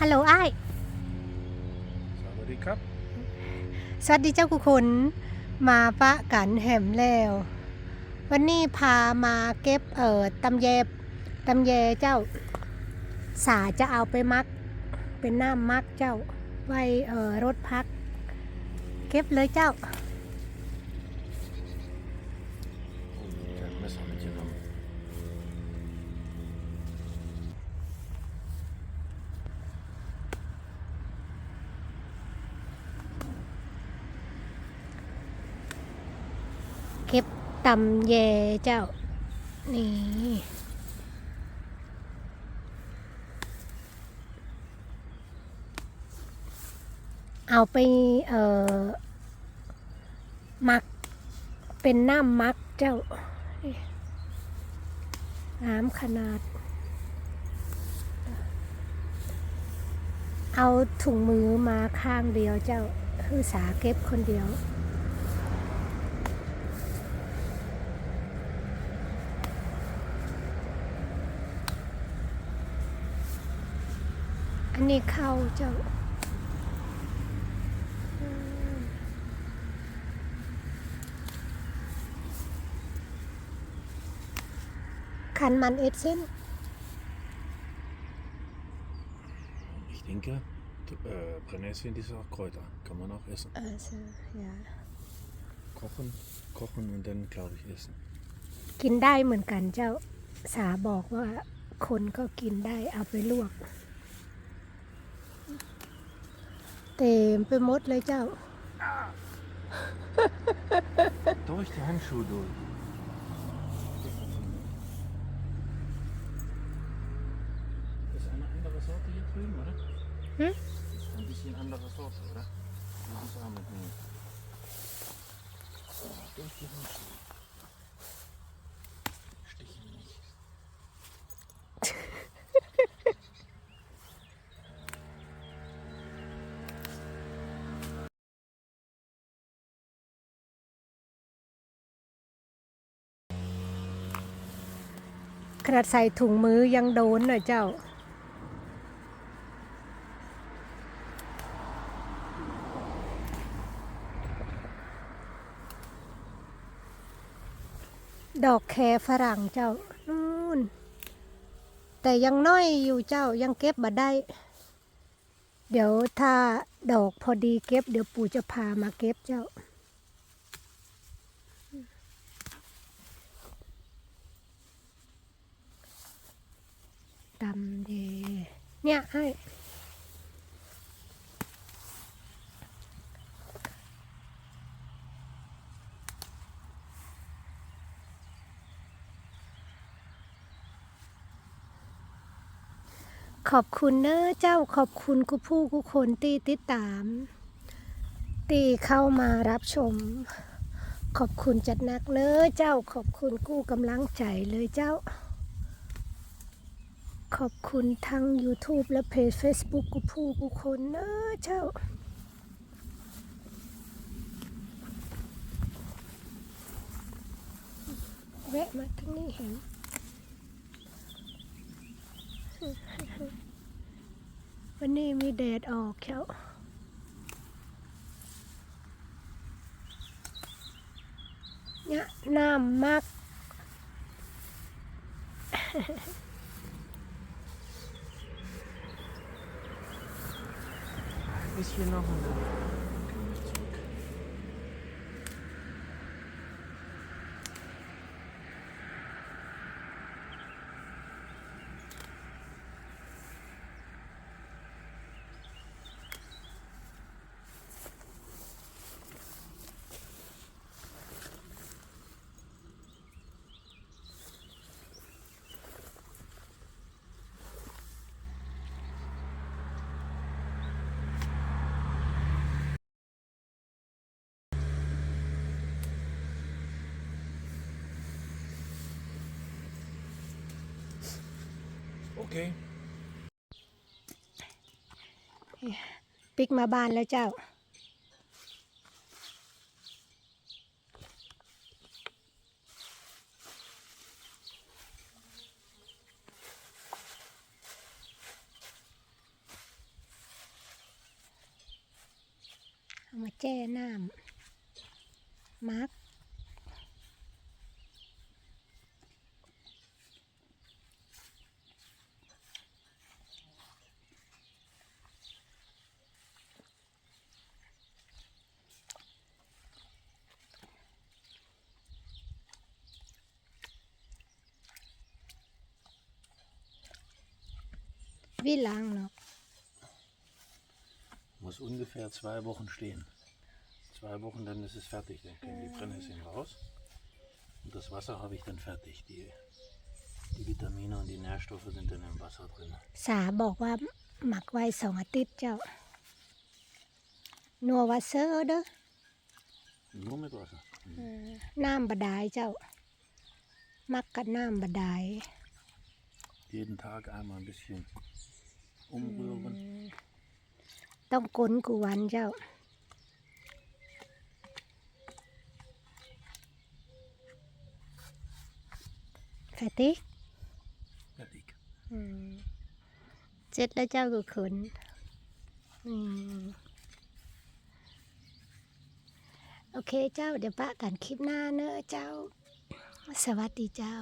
ฮัลโหลไอ้ายสวัสดีครับ สวัสดีเจ้ากุคนมาปะกันแหมแล้ว วันนี้พามาเก็บเอ่อตำแยตำแยเจ้า สาจะเอาไปมัก เป็นน้ำมักเจ้า ไว้เอ่อรถพัก เก็บเลยเจ้า ตำแยเจ้า นี่เอาไปเอ่อมักเป็นน้ำมักเจ้า น้ำขนาด เอาถุงมือมาข้างเดียวเจ้า คือสาเก็บคนเดียว อันนี้เข้าเจ้าอืมขันมันเอดเส้น Ich denke, t- äh, Brennnesseln, die sind auch Kräuter. Kann man auch essen. เออใช่อย่า Kochen, kochen und dann, glaube ich, essen. กินได้เหมือนกันเจ้าสาบอกว่าคนก็กินได้เอาไปลวก เต็มไปหมดเลยเจ้า Durch die Handschuhe durch. Das ist eine andere Sorte hier drüben, oder? Hm? Das ist ein bisschen andere Sorte, oder? Das ist auch mitnehmen. So, durch die Handschuhe. ขนาดใส่ถุงมือยังโดนน่ะเจ้า ดอกแคฝรั่งเจ้านู่น แต่ยังน้อยอยู่เจ้ายังเก็บมาได้ เดี๋ยวถ้าดอกพอดีเก็บ เดี๋ยวปู่จะพามาเก็บเจ้าำเดเนี่ยให้ขอบคุณเนอะเจ้าขอบคุณกูผู้กูคนตีติดตาม ตีเข้ามารับชม ขอบคุณจัดนักเนอะเจ้าขอบคุณกู้กำลังใจเลยเจ้า ขอบคุณทั้ง YouTube และเพจ Facebook กูผู้กูคนนะเจ้า แวะมาที่นี่เห็นวันนี้มีแดดออกเช้าเนี่ยน้ำมัก Monsieur Morand. okay ปิกมาบ้านแล้วเจ้า เอามาแจ้น้ำมาร์ก Wie lang noch? Muss ungefähr zwei Wochen stehen. Zwei Wochen, dann ist es fertig. Dann können die Brennnesseln raus. Und das Wasser habe ich dann fertig. Die, die Vitamine und die Nährstoffe sind dann im Wasser drin. สาบอกว่าหมักไว้สองอาทิตย์เจ้า นัววาเซอร์เด้อ Nur mit Wasser. Mhm. น้ำบาดายเจ้า มักกับน้ำบาดาย Jeden Tag einmal ein bisschen umrühren. ต้องกลนกูวันเจ้าแฟติก Fertig. อืมเสร็จแล้วเจ้าก็ขนอืมโอเคเจ้าเดี๋ยวปะกันคลิปหน้าเนอะเจ้า สวัสดีเจ้า